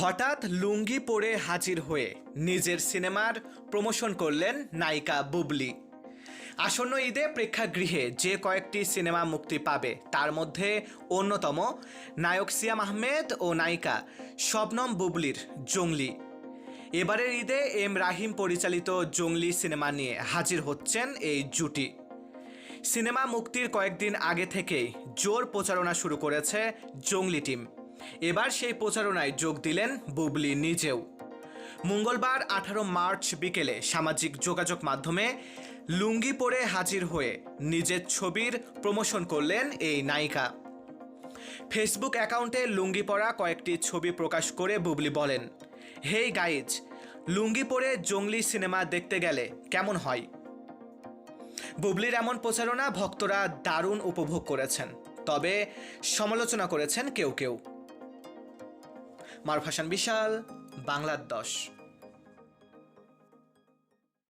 হঠাৎ লুঙ্গি পরে হাজির হয়ে নিজের সিনেমার প্রমোশন করলেন নায়িকা বুবলি। আসন্ন ঈদে প্রেক্ষাগৃহে যে কয়েকটি সিনেমা মুক্তি পাবে, তার মধ্যে অন্যতম নায়ক সিয়াম আহমেদ ও নায়িকা শবনম বুবলির জঙ্গলি। এবারের ঈদে এম রাহিম পরিচালিত জঙ্গলি সিনেমা নিয়ে হাজির হচ্ছেন এই জুটি। সিনেমা মুক্তির কয়েকদিন আগে থেকেই জোর প্রচারণা শুরু করেছে জঙ্গলি টিম। এবার সেই প্রচারণায় যোগ দিলেন বুবলি নিজেও। মঙ্গলবার আঠারো মার্চ বিকেলে সামাজিক যোগাযোগ মাধ্যমে লুঙ্গি পরে হাজির হয়ে নিজের ছবির প্রমোশন করলেন এই নায়িকা। ফেসবুক অ্যাকাউন্টে লুঙ্গি পরা কয়েকটি ছবি প্রকাশ করে বুবলি বলেন হেই গাইজ, লুঙ্গি পরে জঙ্গলি সিনেমা দেখতে গেলে কেমন হয়? বুবলির এমন প্রচারণা ভক্তরা দারুণ উপভোগ করেছেন, তবে সমালোচনা করেছেন কেউ কেউ। মারফাসান বিশাল বাংলার দশ।